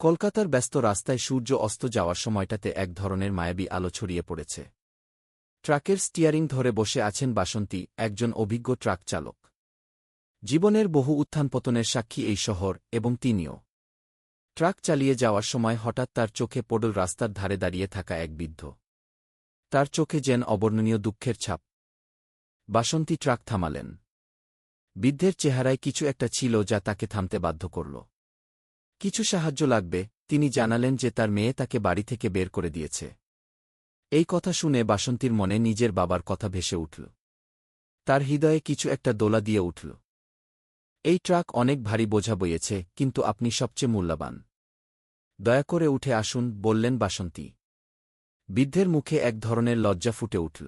কলকাতার ব্যস্ত রাস্তায় সূর্য অস্ত যাওয়ার সময়টাতে এক ধরনের মায়াবী আলো ছড়িয়ে পড়েছে। ট্রাকের স্টিয়ারিং ধরে বসে আছেন বাসন্তী, একজন অভিজ্ঞ ট্রাক চালক। জীবনের বহু উত্থানপতনের সাক্ষী এই শহর এবং তিনিও। ট্রাক চালিয়ে যাওয়ার সময় হঠাৎ তার চোখে পড়ল রাস্তার ধারে দাঁড়িয়ে থাকা এক বৃদ্ধ। তার চোখে যেন অবর্ণনীয় দুঃখের ছাপ। বাসন্তী ট্রাক থামালেন। বৃদ্ধের চেহারায় কিছু একটা ছিল যা তাকে থামতে বাধ্য করল। কিছু সাহায্য লাগবে, তিনি জানালেন যে তার মেয়ে তাকে বাড়ি থেকে বের করে দিয়েছে। এই কথা শুনে বাসন্তীর মনে নিজের বাবার কথা ভেসে উঠল। তার হৃদয়ে কিছু একটা দোলা দিয়ে উঠল। এই ট্রাক অনেক ভারী বোঝা বইয়েছে, কিন্তু আপনি সবচেয়ে মূল্যবান। দয়া করে উঠে আসুন, বললেন বাসন্তী। বৃদ্ধের মুখে এক ধরনের লজ্জা ফুটে উঠল।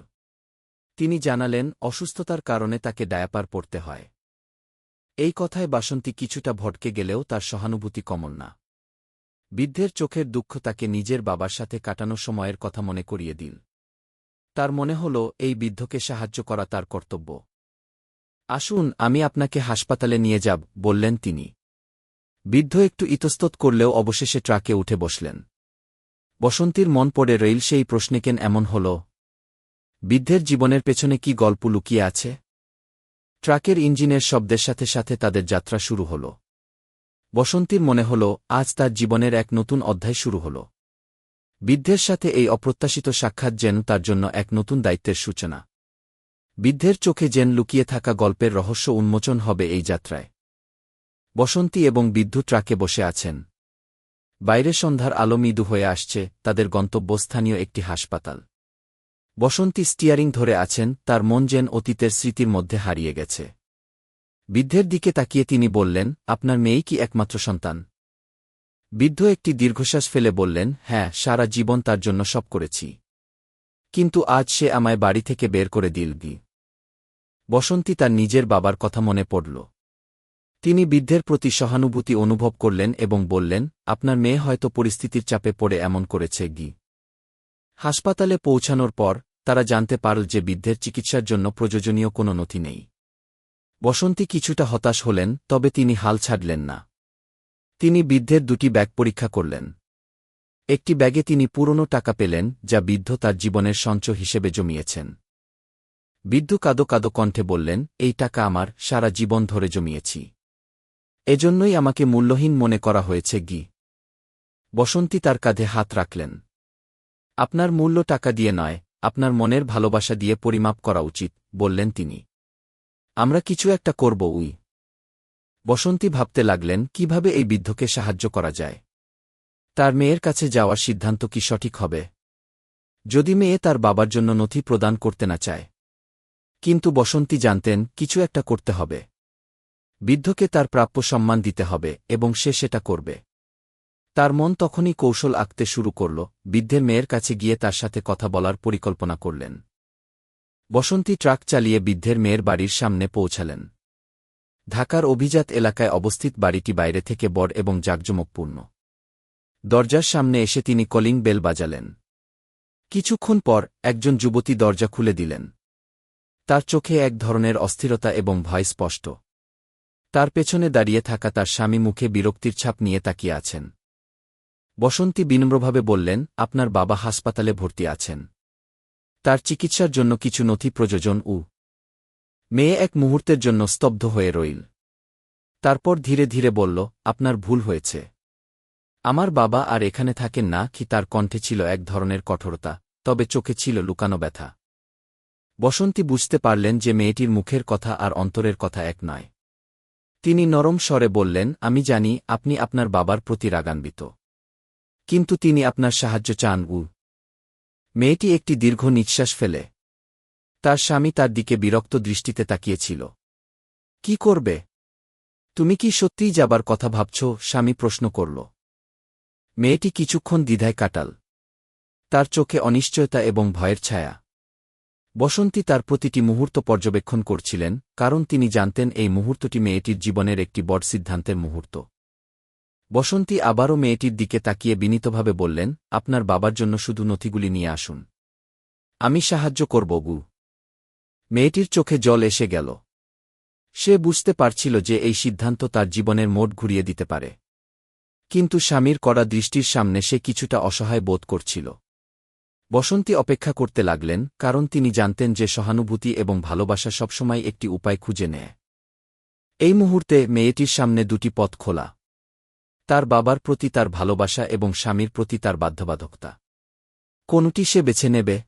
তিনি জানালেন, অসুস্থতার কারণে তাকে ডায়াপার পড়তে হয়। এই কথায় বাসন্তী কিছুটা ভটকে গেলেও তার সহানুভূতি কমল না। বৃদ্ধের চোখের দুঃখ তাকে নিজের বাবার সাথে কাটানো সময়ের কথা মনে করিয়ে দিল। তার মনে হল, এই বৃদ্ধকে সাহায্য করা তার কর্তব্য। আসুন, আমি আপনাকে হাসপাতালে নিয়ে যাব, বললেন তিনি। বৃদ্ধ একটু ইতস্তত করলেও অবশেষে ট্রাকে উঠে বসলেন। বসন্তীর মন পড়ে রইল, সেই প্রশ্নে কেন এমন হল? বৃদ্ধের জীবনের পেছনে কি গল্প লুকিয়ে আছে? ট্রাকের ইঞ্জিনের শব্দের সাথে সাথে তাদের যাত্রা শুরু হল। বসন্তীর মনে হল, আজ তার জীবনের এক নতুন অধ্যায় শুরু হল। বৃদ্ধের সাথে এই অপ্রত্যাশিত সাক্ষাৎ যেন তার জন্য এক নতুন দায়িত্বের সূচনা। বৃদ্ধের চোখে যেন লুকিয়ে থাকা গল্পের রহস্য উন্মোচন হবে এই যাত্রায়। বসন্তী এবং বৃদ্ধ ট্রাকে বসে আছেন। বাইরে সন্ধ্যার আলো মৃদু হয়ে আসছে, তাদের গন্তব্যস্থানীয় একটি হাসপাতাল। বসন্তী স্টিয়ারিং ধরে আছেন, তার মন যেন অতীতের স্মৃতির মধ্যে হারিয়ে গেছে। বৃদ্ধের দিকে তাকিয়ে তিনি বললেন, আপনার মেয়েই কি একমাত্র সন্তান? বৃদ্ধ একটি দীর্ঘশ্বাস ফেলে বললেন হ্যাঁ সারা জীবন তার জন্য সব করেছি। কিন্তু আজ সে আমায় বাড়ি থেকে বের করে দিল গি বসন্তী তার নিজের বাবার কথা মনে পড়ল। তিনি বৃদ্ধের প্রতি সহানুভূতি অনুভব করলেন এবং বললেন, আপনার মেয়ে হয়তো পরিস্থিতির চাপে পড়ে এমন করেছে গি হাসপাতালে পৌঁছানোর পর তারা জানতে পারল যে বৃদ্ধের চিকিৎসার জন্য প্রয়োজনীয় কোনো নথি নেই। বসন্তী কিছুটা হতাশ হলেন, তবে তিনি হাল ছাড়লেন না। তিনি বৃদ্ধের দুটি ব্যাগ পরীক্ষা করলেন। একটি ব্যাগে তিনি পুরনো টাকা পেলেন, যা বৃদ্ধ তার জীবনের সঞ্চয় হিসেবে জমিয়েছেন। বৃদ্ধ কাদো কাদো কণ্ঠে বললেন, এই টাকা আমার, সারা জীবন ধরে জমিয়েছি। এজন্যই আমাকে মূল্যহীন মনে করা হয়েছে, গি। বসন্তী তার কাঁধে হাত রাখলেন। আপনার মূল্য টাকা দিয়ে নয় আপনার মনের ভালোবাসা দিয়ে পরিমাপ করা উচিত, বললেন তিনি। আমরা কিছু একটা করব, উই। বসন্তী ভাবতে লাগলেন, কীভাবে এই বৃদ্ধকে সাহায্য করা যায়? তার মেয়ের কাছে যাওয়ার সিদ্ধান্ত কি সঠিক হবে? যদি মেয়ে তার বাবার জন্য নথি প্রদান করতে না চায়। কিন্তু বসন্তী জানতেন, কিছু একটা করতে হবে। বৃদ্ধকে তার প্রাপ্য সম্মান দিতে হবে, এবং সে সেটা করবে। তার মন তখনই কৌশল আঁকতে শুরু করল বৃদ্ধের মেয়ের কাছে গিয়ে তার সাথে কথা বলার পরিকল্পনা করলেন। বসন্তী ট্রাক চালিয়ে বৃদ্ধের মেয়ের বাড়ির সামনে পৌঁছালেন। ঢাকার অভিজাত এলাকায় অবস্থিত বাড়িটি বাইরে থেকে বড় এবং জাঁকজমকপূর্ণ। দরজার সামনে এসে তিনি কলিং বেল বাজালেন। কিছুক্ষণ পর একজন যুবতী দরজা খুলে দিলেন। তার চোখে এক ধরনের অস্থিরতা এবং ভয় স্পষ্ট। তার পেছনে দাঁড়িয়ে থাকা তার স্বামী মুখে বিরক্তির ছাপ নিয়ে তাকিয়ে আছেন। বসন্তী বিনম্রভাবে বললেন, আপনার বাবা হাসপাতালে ভর্তি আছেন। তার চিকিৎসার জন্য কিছু নথি প্রযোজন, উ। মেয়ে এক মুহূর্তের জন্য স্তব্ধ হয়ে রইল। তারপর ধীরে ধীরে বলল, আপনার ভুল হয়েছে। আমার বাবা আর এখানে থাকেন না কি তার কণ্ঠে ছিল এক ধরনের কঠোরতা, তবে চোখে ছিল লুকানো ব্যথা। বসন্তী বুঝতে পারলেন যে মেয়েটির মুখের কথা আর অন্তরের কথা এক নয়। তিনি নরম স্বরে বললেন, আমি জানি, আপনি আপনার বাবার প্রতি রাগান্বিত। কিন্তু তিনি আপনার সাহায্য চান, উ। মেয়েটি একটি দীর্ঘ নিঃশ্বাস ফেলে। তার স্বামী তার দিকে বিরক্ত দৃষ্টিতে তাকিয়েছিল। কি করবে? তুমি কি সত্যিই যাবার কথা ভাবছ? স্বামী প্রশ্ন করল। মেয়েটি কিছুক্ষণ দ্বিধায় কাটাল। তার চোখে অনিশ্চয়তা এবং ভয়ের ছায়া। বসন্তী তার প্রতিটি মুহূর্ত পর্যবেক্ষণ করছিলেন, কারণ তিনি জানতেন এই মুহূর্তটি মেয়েটির জীবনের একটি বড় সিদ্ধান্তের মুহূর্ত। বসন্তী আবারও মেয়েটির দিকে তাকিয়ে বিনীতভাবে বললেন, আপনার বাবার জন্য শুধু নথিগুলি নিয়ে আসুন। আমি সাহায্য করব গু মেয়েটির চোখে জল এসে গেল। সে বুঝতে পারছিল যে এই সিদ্ধান্ত তার জীবনের মোট ঘুরিয়ে দিতে পারে। কিন্তু স্বামীর কড়া দৃষ্টির সামনে সে কিছুটা অসহায় বোধ করছিল। বসন্তী অপেক্ষা করতে লাগলেন, কারণ তিনি জানতেন যে সহানুভূতি এবং ভালোবাসা সবসময় একটি উপায় খুঁজে নেয়। এই মুহূর্তে মেয়েটির সামনে দুটি পথ খোলা। তার বাবার প্রতি তার ভালোবাসা এবং স্বামীর প্রতি তার বাধ্যবাধকতা। কোনটি সে বেছে নেবে?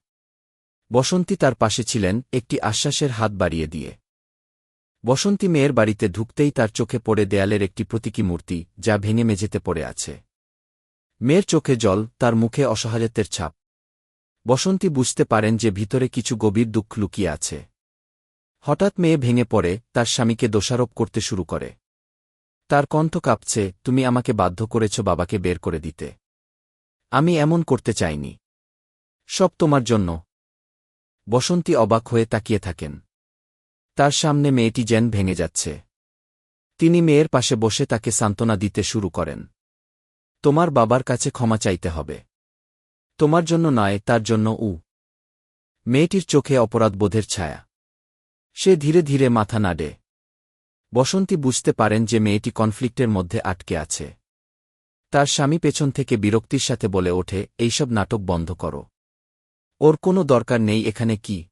বসন্তী তার পাশে ছিলেন, একটি আশ্বাসের হাত বাড়িয়ে দিয়ে। বসন্তী মেয়ের বাড়িতে ঢুকতেই তার চোখে পড়ে দেয়ালের একটি প্রতীকী মূর্তি, যা ভেঙে মেঝেতে পড়ে আছে। মেয়ের চোখে জল, তার মুখে অসহায়ত্বের ছাপ। বসন্তী বুঝতে পারেন যে ভিতরে কিছু গভীর দুঃখ লুকিয়ে আছে। হঠাৎ মেয়ে ভেঙে পড়ে, তার স্বামীকে দোষারোপ করতে শুরু করে। তার কণ্ঠ কাঁপছে, তুমি আমাকে বাধ্য করেছ বাবাকে বের করে দিতে। আমি এমন করতে চাইনি। সব তোমার জন্য বসন্তী অবাক হয়ে তাকিয়ে থাকেন। তার সামনে মেয়েটি যেন ভেঙে যাচ্ছে। তিনি মেয়ের পাশে বসে তাকে সান্ত্বনা দিতে শুরু করেন। তোমার বাবার কাছে ক্ষমা চাইতে হবে। তোমার জন্য নয়, তার জন্য উ। মেয়েটির চোখে অপরাধবোধের ছায়া। সে ধীরে ধীরে মাথা নাড়ে। বসন্তী বুঝতে পারেন যে মেয়েটি কনফ্লিক্টের মধ্যে আটকে আছে। তার স্বামী পেছন থেকে বিরক্তির সাথে বলে ওঠে, এইসব নাটক বন্ধ করো। ওর কোনো দরকার নেই, এখানে কি?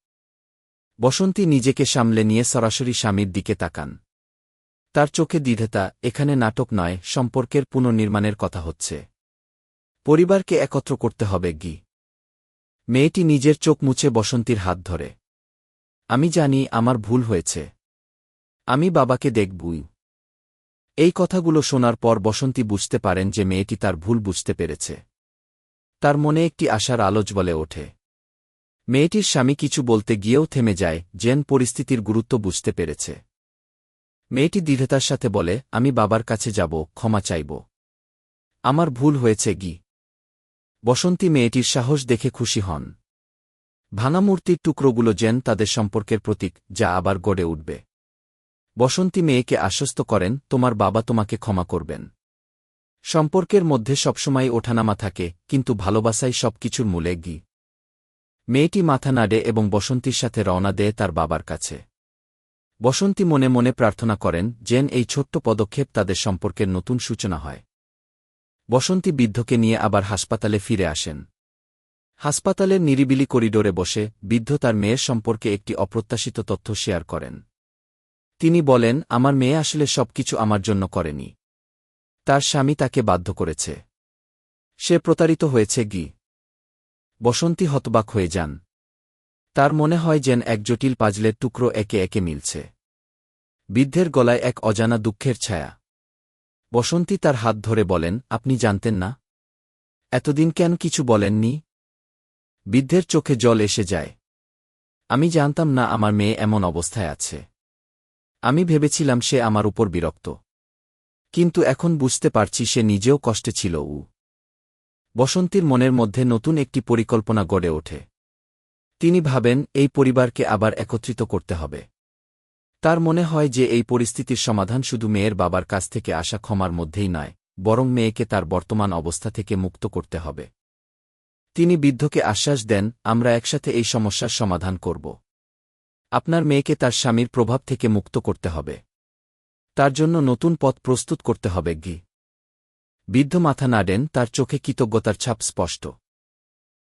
বসন্তী নিজেকে সামলে নিয়ে সরাসরি স্বামীর দিকে তাকান। তার চোখে দ্বিধেতা এখানে নাটক নয়, সম্পর্কের পুনর্নির্মাণের কথা হচ্ছে। পরিবারকে একত্র করতে হবে, গি। মেয়েটি নিজের চোখ মুছে বসন্তীর হাত ধরে। আমি জানি, আমার ভুল হয়েছে। আমি বাবাকে দেখবই। এই কথাগুলো শোনার পর বসন্তী বুঝতে পারেন যে মেয়েটি তার ভুল বুঝতে পেরেছে। তার মনে একটি আশার আলোচ বলে ওঠে। মেয়েটির স্বামী কিছু বলতে গিয়েও থেমে যায় জেন পরিস্থিতির গুরুত্ব বুঝতে পেরেছে। মেয়েটি দৃঢ়তার সাথে বলে, আমি বাবার কাছে যাব, ক্ষমা চাইব। আমার ভুল হয়েছে গি। বসন্তী মেয়েটির সাহস দেখে খুশি হন। ভাঙা মূর্তির টুকরোগুলো জেন তাদের সম্পর্কের প্রতীক, যা আবার গড়ে উঠবে। বসন্তী মেয়েকে আশ্বস্ত করেন, তোমার বাবা তোমাকে ক্ষমা করবেন। সম্পর্কের মধ্যে সবসময় ওঠানামা থাকে, কিন্তু ভালোবাসাই সবকিছুর মূলে গি। মেয়েটি মাথা নাড়ে এবং বসন্তীর সাথে রওনা দেয় তার বাবার কাছে। বসন্তী মনে মনে প্রার্থনা করেন, যেন এই ছোট্ট পদক্ষেপ তাদের সম্পর্কের নতুন সূচনা হয়। বসন্তী বৃদ্ধকে নিয়ে আবার হাসপাতালে ফিরে আসেন। হাসপাতালের নিরিবিলি করিডোরে বসে বৃদ্ধ তার মেয়ের সম্পর্কে একটি অপ্রত্যাশিত তথ্য শেয়ার করেন। তিনি বলেন, আমার মেয়ে আসলে সবকিছু আমার জন্য করেনি। তার স্বামী তাকে বাধ্য করেছে। সে প্রতারিত হয়েছে, গি। বসন্তী হতবাক হয়ে যান। তার মনে হয় যেন এক জটিল পাজলের টুকরো একে একে মিলছে। বৃদ্ধের গলায় এক অজানা দুঃখের ছায়া। বসন্তী তার হাত ধরে বলেন, আপনি জানতেন না? এতদিন কেন কিছু বলেননি? বৃদ্ধের চোখে জল এসে যায়। আমি জানতাম না আমার মেয়ে এমন অবস্থায় আছে। আমি ভেবেছিলাম সে আমার উপর বিরক্ত। কিন্তু এখন বুঝতে পারছি সে নিজেও কষ্টে ছিল, উ। বসন্তীর মনের মধ্যে নতুন একটি পরিকল্পনা গড়ে ওঠে। তিনি ভাবেন, এই পরিবারকে আবার একত্রিত করতে হবে। তার মনে হয় যে এই পরিস্থিতির সমাধান শুধু মেয়ের বাবার কাছ থেকে আসা ক্ষমার মধ্যেই নয়, বরং মেয়েকে তার বর্তমান অবস্থা থেকে মুক্ত করতে হবে। তিনি বৃদ্ধকে আশ্বাস দেন, আমরা একসাথে এই সমস্যার সমাধান করব। আপনার মেয়েকে তার স্বামীর প্রভাব থেকে মুক্ত করতে হবে। তার জন্য নতুন পথ প্রস্তুত করতে হবে, গি। বৃদ্ধ মাথা নাড়েন, তার চোখে কৃতজ্ঞতার ছাপ স্পষ্ট।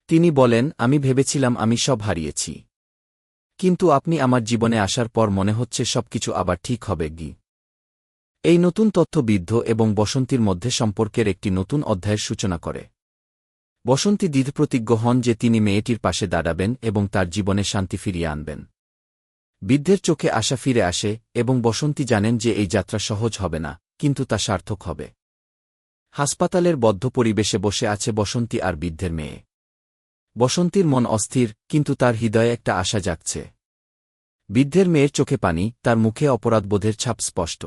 তিনি বলেন, আমি ভেবেছিলাম আমি সব হারিয়েছি। কিন্তু আপনি আমার জীবনে আসার পর মনে হচ্ছে সবকিছু আবার ঠিক হবে, গি। এই নতুন তথ্য বৃদ্ধ এবং বসন্তীর মধ্যে সম্পর্কের একটি নতুন অধ্যায়ের সূচনা করে। বসন্তী দ্বিধপ্রতিজ্ঞ হন যে তিনি মেয়েটির পাশে দাঁড়াবেন এবং তার জীবনে শান্তি ফিরিয়ে আনবেন। বৃদ্ধের চোখে আশা ফিরে আসে এবং বসন্তী জানেন যে এই যাত্রা সহজ হবে না, কিন্তু তা সার্থক হবে। হাসপাতালের বদ্ধ পরিবেশে বসে আছে বসন্তী আর বৃদ্ধের মেয়ে। বসন্তীর মন অস্থির, কিন্তু তার হৃদয়ে একটা আশা জাগছে। বৃদ্ধের মেয়ের চোখে পানি, তার মুখে অপরাধবোধের ছাপ স্পষ্ট।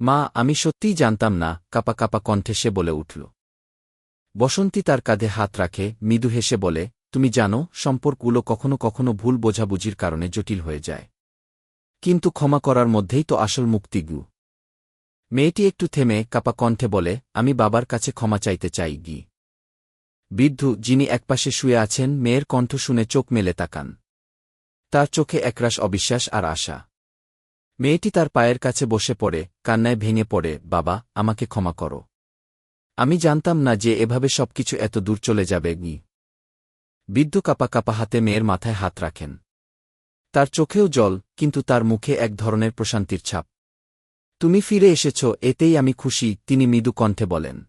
মা, আমি সত্যিই জানতাম না কাপা কাপা কণ্ঠে সে বলে উঠল। বসন্তী তার কাঁধে হাত রাখে, মৃদু হেসে বলে তুমি জানো, সম্পর্কগুলো কখনো কখনো ভুল বোঝাবুঝির কারণে জটিল হয়ে যায়। কিন্তু ক্ষমা করার মধ্যেই তো আসল মুক্তিগু মেয়েটি একটু থেমে কাপা কণ্ঠে বলে, আমি বাবার কাছে ক্ষমা চাইতে চাই গি। বৃদ্ধ, যিনি একপাশে শুয়ে আছেন, মেয়ের কণ্ঠ শুনে চোখ মেলে তাকান। তার চোখে একরাশ অবিশ্বাস আর আশা। মেয়েটি তার পায়ের কাছে বসে পড়ে, কান্নায় ভেঙে পড়ে, বাবা, আমাকে ক্ষমা করো। আমি জানতাম না যে এভাবে সবকিছু এত দূর চলে যাবে নি বৃদ্ধ কাপা কাপা হাতে মেয়ের মাথায় হাত রাখেন। তার চোখেও জল, কিন্তু তার মুখে এক ধরনের প্রশান্তির ছাপ। তুমি ফিরে এসেছ, এতেই আমি খুশি, তিনি মৃদু কণ্ঠে বলেন।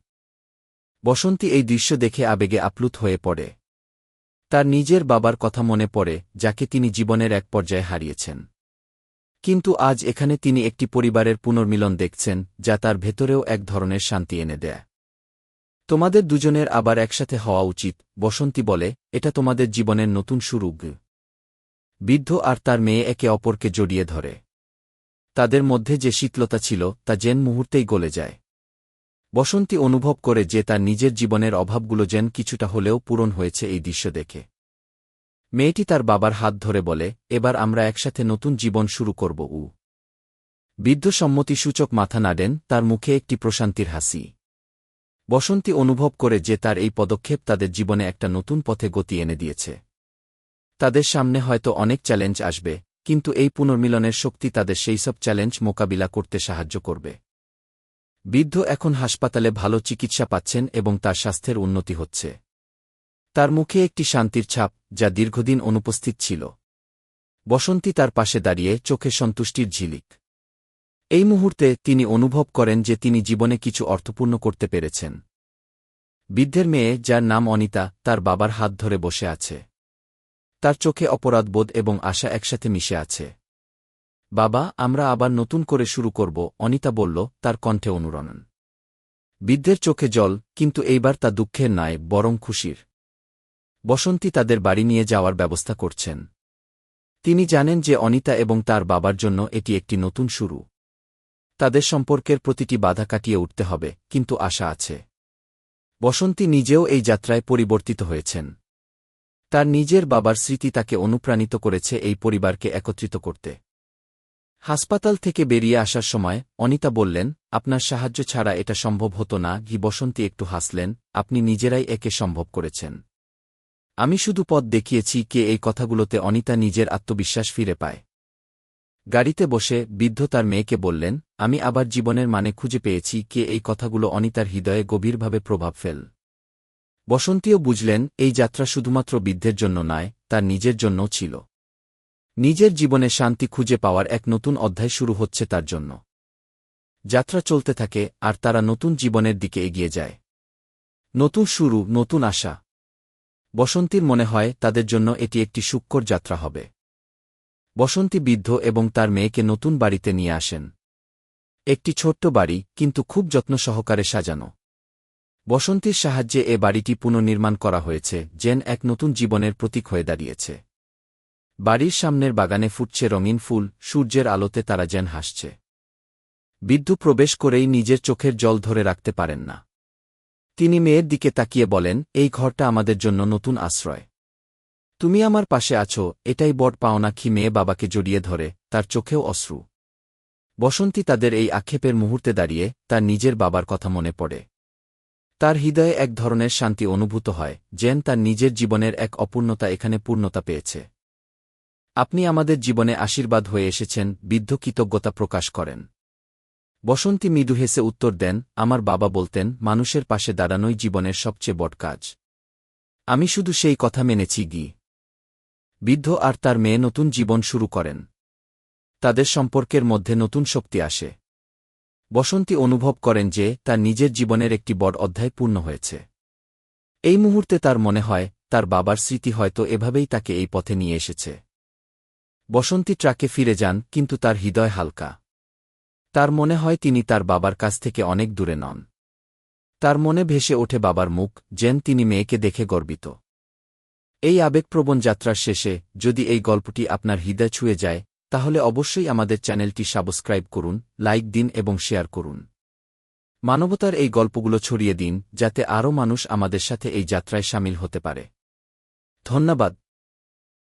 বসন্তী এই দৃশ্য দেখে আবেগে আপ্লুত হয়ে পড়ে। তার নিজের বাবার কথা মনে পড়ে, যাকে তিনি জীবনের এক পর্যায়ে হারিয়েছেন। কিন্তু আজ এখানে তিনি একটি পরিবারের পুনর্মিলন দেখছেন, যা তার ভেতরেও এক ধরনের শান্তি এনে দেয়। তোমাদের দুজনের আবার একসাথে হওয়া উচিত, বসন্তী বলে, এটা তোমাদের জীবনের নতুন শুরু বৃদ্ধ আর তার মেয়ে একে অপরকে জড়িয়ে ধরে। তাদের মধ্যে যে শীতলতা ছিল, তা যেন মুহূর্তেই গলে যায়। বসন্তী অনুভব করে যে তার নিজের জীবনের অভাবগুলো যেন কিছুটা হলেও পূরণ হয়েছে এই দৃশ্য দেখে। মেয়েটি তার বাবার হাত ধরে বলে, এবার আমরা একসাথে নতুন জীবন শুরু করব, উ। বৃদ্ধ সম্মতিসূচক মাথা নাড়েন, তার মুখে একটি প্রশান্তির হাসি। বসন্তী অনুভব করে যে তার এই পদক্ষেপ তাদের জীবনে একটা নতুন পথে গতি এনে দিয়েছে। তাদের সামনে হয়তো অনেক চ্যালেঞ্জ আসবে, কিন্তু এই পুনর্মিলনের শক্তি তাদের সেই সব চ্যালেঞ্জ মোকাবিলা করতে সাহায্য করবে। বৃদ্ধ এখন হাসপাতালে ভালো চিকিৎসা পাচ্ছেন এবং তার স্বাস্থ্যের উন্নতি হচ্ছে। তার মুখে একটি শান্তির ছাপ, যা দীর্ঘদিন অনুপস্থিত ছিল। বসন্তী তার পাশে দাঁড়িয়ে চোখে সন্তুষ্টির ঝিলিক। এই মুহূর্তে তিনি অনুভব করেন যে তিনি জীবনে কিছু অর্থপূর্ণ করতে পেরেছেন। বৃদ্ধের মেয়ে, যার নাম অনিতা, তার বাবার হাত ধরে বসে আছে। তার চোখে অপরাধবোধ এবং আশা একসাথে মিশে আছে। বাবা, আমরা আবার নতুন করে শুরু করব, অনিতা বলল, তার কণ্ঠে অনুরণন। বৃদ্ধের চোখে জল, কিন্তু এইবার তা দুঃখের নয়, বরং খুশির। বসন্তী তাদের বাড়ি নিয়ে যাওয়ার ব্যবস্থা করছেন। তিনি জানেন যে অনিতা এবং তার বাবার জন্য এটি একটি নতুন শুরু। তাদের সম্পর্কের প্রতিটি বাধা কাটিয়ে উঠতে হবে, কিন্তু আশা আছে। বসন্তী নিজেও এই যাত্রায় পরিবর্তিত হয়েছেন। তার নিজের বাবার স্মৃতি তাকে অনুপ্রাণিত করেছে এই পরিবারকে একত্রিত করতে। হাসপাতাল থেকে বেরিয়ে আসার সময় অনিতা বললেন, আপনার সাহায্য ছাড়া এটা সম্ভব হতো না, ঘি বসন্তী একটু হাসলেন, আপনি নিজেরাই একে সম্ভব করেছেন। আমি শুধু পথ দেখিয়েছি, কে এই কথাগুলোতে অনিতা নিজের আত্মবিশ্বাস ফিরে পায়। গাড়িতে বসে বৃদ্ধ তার মেয়েকে বললেন, আমি আবার জীবনের মানে খুঁজে পেয়েছি কে এই কথাগুলো অনিতার হৃদয়ে গভীরভাবে প্রভাব ফেল। বসন্তীও বুঝলেন, এই যাত্রা শুধুমাত্র বৃদ্ধের জন্য নয়, তার নিজের জন্যও ছিল। নিজের জীবনে শান্তি খুঁজে পাওয়ার এক নতুন অধ্যায় শুরু হচ্ছে তার জন্য। যাত্রা চলতে থাকে, আর তারা নতুন জীবনের দিকে এগিয়ে যায়। নতুন শুরু, নতুন আশা। বসন্তীর মনে হয়, তাদের জন্য এটি একটি সুক্কর যাত্রা হবে। বসন্তী বৃদ্ধ এবং তার মেয়েকে নতুন বাড়িতে নিয়ে আসেন। একটি ছোট্ট বাড়ি, কিন্তু খুব যত্ন সহকারে সাজানো। বসন্তীর সাহায্যে এ বাড়িটি পুনর্নির্মাণ করা হয়েছে, যেন এক নতুন জীবনের প্রতীক হয়ে দাঁড়িয়েছে। বাড়ির সামনের বাগানে ফুটছে রঙিন ফুল, সূর্যের আলোতে তারা যেন হাসছে। বৃদ্ধ প্রবেশ করেই নিজের চোখের জল ধরে রাখতে পারেন না। তিনি মেয়ের দিকে তাকিয়ে বলেন, এই ঘরটা আমাদের জন্য নতুন আশ্রয়। তুমি আমার পাশে আছো, এটাই বট পাওনাক্ষী মেয়ে বাবাকে জড়িয়ে ধরে, তার চোখেও অশ্রু। বসন্তী তাদের এই আক্ষেপের মুহূর্তে দাঁড়িয়ে, তার নিজের বাবার কথা মনে পড়ে। তার হৃদয়ে এক ধরনের শান্তি অনুভূত হয়, যেন তার নিজের জীবনের এক অপূর্ণতা এখানে পূর্ণতা পেয়েছে। আপনি আমাদের জীবনে আশীর্বাদ হয়ে এসেছেন, বৃদ্ধ কৃতজ্ঞতা প্রকাশ করেন। বসন্তী মৃদু হেসে উত্তর দেন, আমার বাবা বলতেন, মানুষের পাশে দাঁড়ানোই জীবনের সবচেয়ে বট কাজ। আমি শুধু সেই কথা মেনেছি, গি। বৃদ্ধ আর তার মেয়ে নতুন জীবন শুরু করেন। তাদের সম্পর্কের মধ্যে নতুন শক্তি আসে। বসন্তী অনুভব করেন যে তার নিজের জীবনের একটি বড় অধ্যায় পূর্ণ হয়েছে। এই মুহূর্তে তার মনে হয়, তার বাবার স্মৃতি হয়তো এভাবেই তাকে এই পথে নিয়ে এসেছে। বসন্তী ট্রাকে ফিরে যান, কিন্তু তার হৃদয় হালকা। তার মনে হয় তিনি তার বাবার কাছ থেকে অনেক দূরে নন। তার মনে ভেসে ওঠে বাবার মুখ, যেন তিনি মেয়েকে দেখে গর্বিত। এই আবেগপ্রবণ যাত্রার শেষে, যদি এই গল্পটি আপনার হৃদয় ছুঁয়ে যায়, তাহলে অবশ্যই আমাদের চ্যানেলটি সাবস্ক্রাইব করুন, লাইক দিন এবং শেয়ার করুন। মানবতার এই গল্পগুলো ছড়িয়ে দিন, যাতে আরও মানুষ আমাদের সাথে এই যাত্রায় সামিল হতে পারে। ধন্যবাদ।